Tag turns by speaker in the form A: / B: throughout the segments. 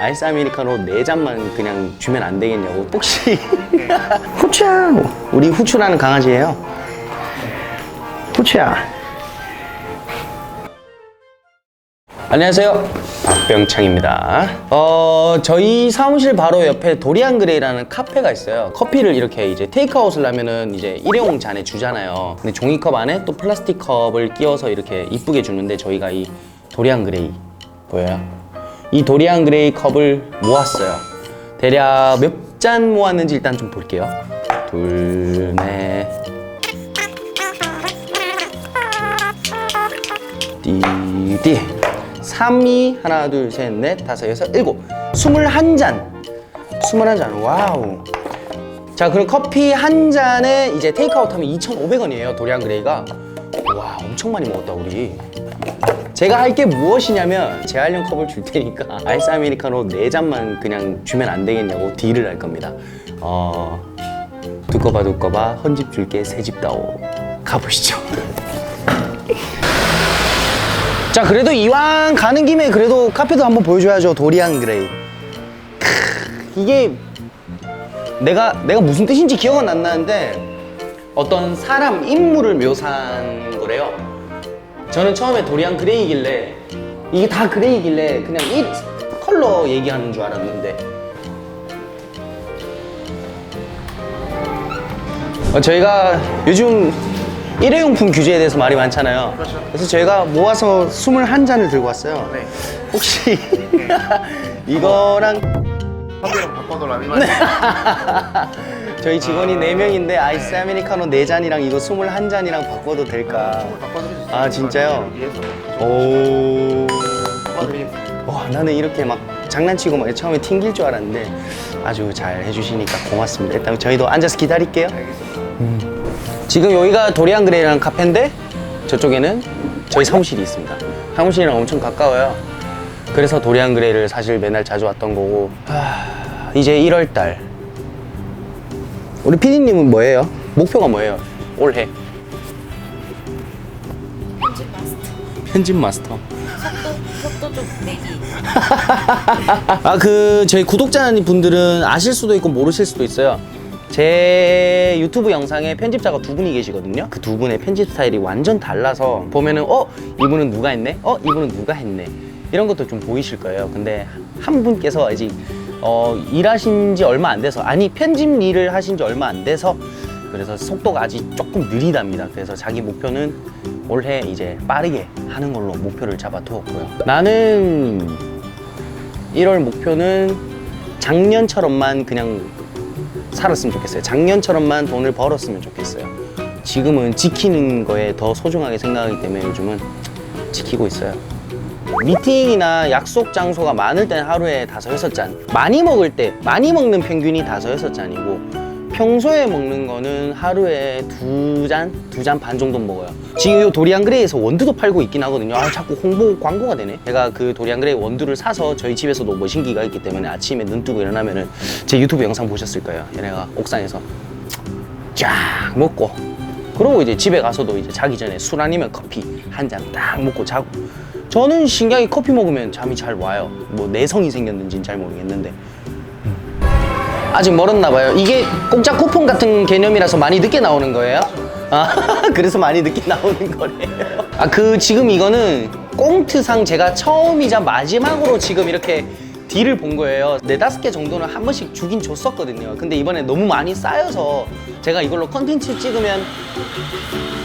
A: 아이스 아메리카노 네 잔만 그냥 주면 안 되겠냐고. 혹시 후추야 우리 후추라는 강아지예요. 후추야. 안녕하세요. 박병창입니다. 어 저희 사무실 바로 옆에 도리안 그레이라는 카페가 있어요. 커피를 이렇게 이제 테이크아웃을 하면은 이제 일회용 잔에 주잖아요. 근데 종이컵 안에 또 플라스틱 컵을 끼워서 이렇게 이쁘게 주는데 저희가 이 도리안 그레이 보여요? 이 도리안 그레이 컵을 모았어요. 대략 몇 잔 모았는지 일단 좀 볼게요. 둘 넷. 띠띠. 3이 하나 둘 셋 넷 다섯 여섯 일곱. 21잔. 21잔. 와우. 자 그럼 커피 한 잔에 이제 테이크아웃 하면 2,500원이에요 도리안 그레이가. 와 엄청 많이 먹었다 우리 제가 할 게 무엇이냐면 재활용 컵을 줄 테니까 아이스 아메리카노 네잔만 그냥 주면 안 되겠냐고 딜을 할 겁니다. 어 두꺼봐 두꺼봐 헌집 줄게 새집 다오. 가보시죠. 자 그래도 이왕 가는 김에 그래도 카페도 한번 보여줘야죠 도리안 그레이. 크, 이게 내가 내가 무슨 뜻인지 기억은 안 나는데 어떤 사람 인물을 묘사한 거래요 저는 처음에 도리안 그레이길래 이게 다 그레이길래 그냥 이 컬러 얘기하는 줄 알았는데 어, 저희가 요즘 일회용품 규제에 대해서 말이 많잖아요.
B: 그렇죠.
A: 그래서 저희가 모아서 21잔을 들고 왔어요.
B: 네.
A: 혹시 이거랑
B: 선배랑 바꿔놓으라면
A: 네. 저희 직원이 4명인데 아이스 아메리카노 4잔이랑 이거 21잔이랑 바꿔도 될까?
B: 수
A: 아, 진짜요?
B: 위해서
A: 오.
B: 바꿔드리겠습니다.
A: 와, 나는 이렇게 막 장난치고 막 처음에 튕길 줄 알았는데 아주 잘 해주시니까 고맙습니다. 일단 저희도 앉아서 기다릴게요.
B: 알겠습니다.
A: 지금 여기가 도리안 그레이라는 카페인데 저쪽에는 저희 사무실이 있습니다. 사무실이랑 엄청 가까워요. 그래서 도리안 그레이를 사실 맨날 자주 왔던 거고 하, 이제 1월 달 우리 피디님은 뭐예요? 목표가 뭐예요? 올해
C: 편집 마스터
A: 편집 마스터.
C: 속도 좀 내기
A: 아 그 저희 구독자 분들은 아실 수도 있고 모르실 수도 있어요. 제 유튜브 영상에 편집자가 두 분이 계시거든요. 그 두 분의 편집 스타일이 완전 달라서 보면은 어 이분은 누가 했네, 어 이분은 누가 했네 이런 것도 좀 보이실 거예요. 근데 한 분께서 아직 어 일하신 지 얼마 안 돼서 아니 편집 일을 하신 지 얼마 안 돼서 그래서 속도가 아직 조금 느리답니다. 그래서 자기 목표는 올해 이제 빠르게 하는 걸로 목표를 잡아두었고요. 나는 1월 목표는 작년처럼만 그냥 살았으면 좋겠어요. 작년처럼만 돈을 벌었으면 좋겠어요. 지금은 지키는 거에 더 소중하게 생각하기 때문에 요즘은 지키고 있어요. 미팅이나 약속 장소가 많을 때는 하루에 다섯 여섯 잔. 많이 먹을 때, 많이 먹는 평균이 다섯 여섯 잔이고 평소에 먹는 거는 하루에 두 잔, 두 잔 반 정도 먹어요. 지금 이 도리안 그레이에서 원두도 팔고 있긴 하거든요. 아, 자꾸 홍보 광고가 되네. 제가 그 도리안 그레이 원두를 사서 저희 집에서도 머신기가 있기 때문에 아침에 눈 뜨고 일어나면은 제 유튜브 영상 보셨을 거예요. 얘네가 옥상에서 쫙 먹고 그러고 이제 집에 가서도 이제 자기 전에 술 아니면 커피 한 잔 딱 먹고 자고 저는 신기하게 커피 먹으면 잠이 잘 와요. 뭐 내성이 생겼는지는 잘 모르겠는데 아직 멀었나 봐요. 이게 공짜 쿠폰 같은 개념이라서 많이 늦게 나오는 거예요? 아, 그래서 많이 늦게 나오는 거래요. 아, 그 지금 이거는 꽁트상 제가 처음이자 마지막으로 지금 이렇게 딜을 본 거예요. 네다섯 개 정도는 한 번씩 주긴 줬었거든요. 근데 이번에 너무 많이 쌓여서 제가 이걸로 컨텐츠 찍으면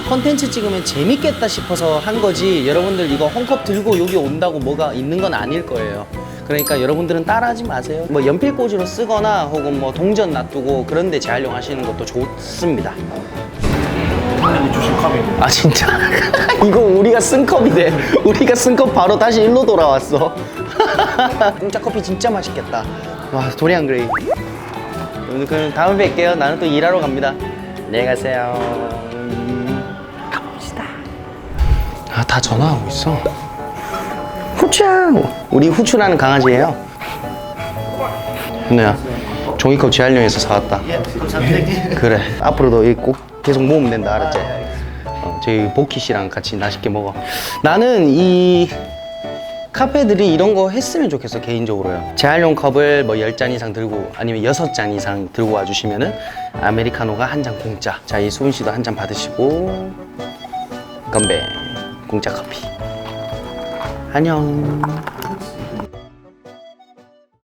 A: 컨텐츠 찍으면 재밌겠다 싶어서 한 거지 여러분들 이거 헝컵 들고 여기 온다고 뭐가 있는 건 아닐 거예요 그러니까 여러분들은 따라하지 마세요 뭐 연필꽂이로 쓰거나 혹은 뭐 동전 놔두고 그런 데 재활용하시는 것도 좋습니다
B: 형님이 주신 컵입니다.
A: 아 진짜 이거 우리가 쓴 컵이네 우리가 쓴 컵 바로 다시 일로 돌아왔어. 공짜 커피 진짜 맛있겠다. 와 도리안 그레이 오늘 그럼 다음에 뵐게요. 나는 또 일하러 갑니다. 안녕히 가세요. 가봅시다. 아 다 전화하고 있어. 후추야 우리 후추라는 강아지예요. 누나야 종이컵 재활용해서 사왔다.
B: 예, 감사합니다.
A: 그래. 앞으로도 이꼭 계속 모으면 된다. 알았지? 어, 저희 보키 씨랑 같이 맛있게 먹어. 나는 이 카페들이 이런 거 했으면 좋겠어 개인적으로요. 재활용 컵을 뭐 10잔 이상 들고 아니면 6잔 이상 들고 와주시면은 아메리카노가 한 잔 공짜. 자 이 수은 씨도 한 잔 받으시고. 건배 공짜 커피. 안녕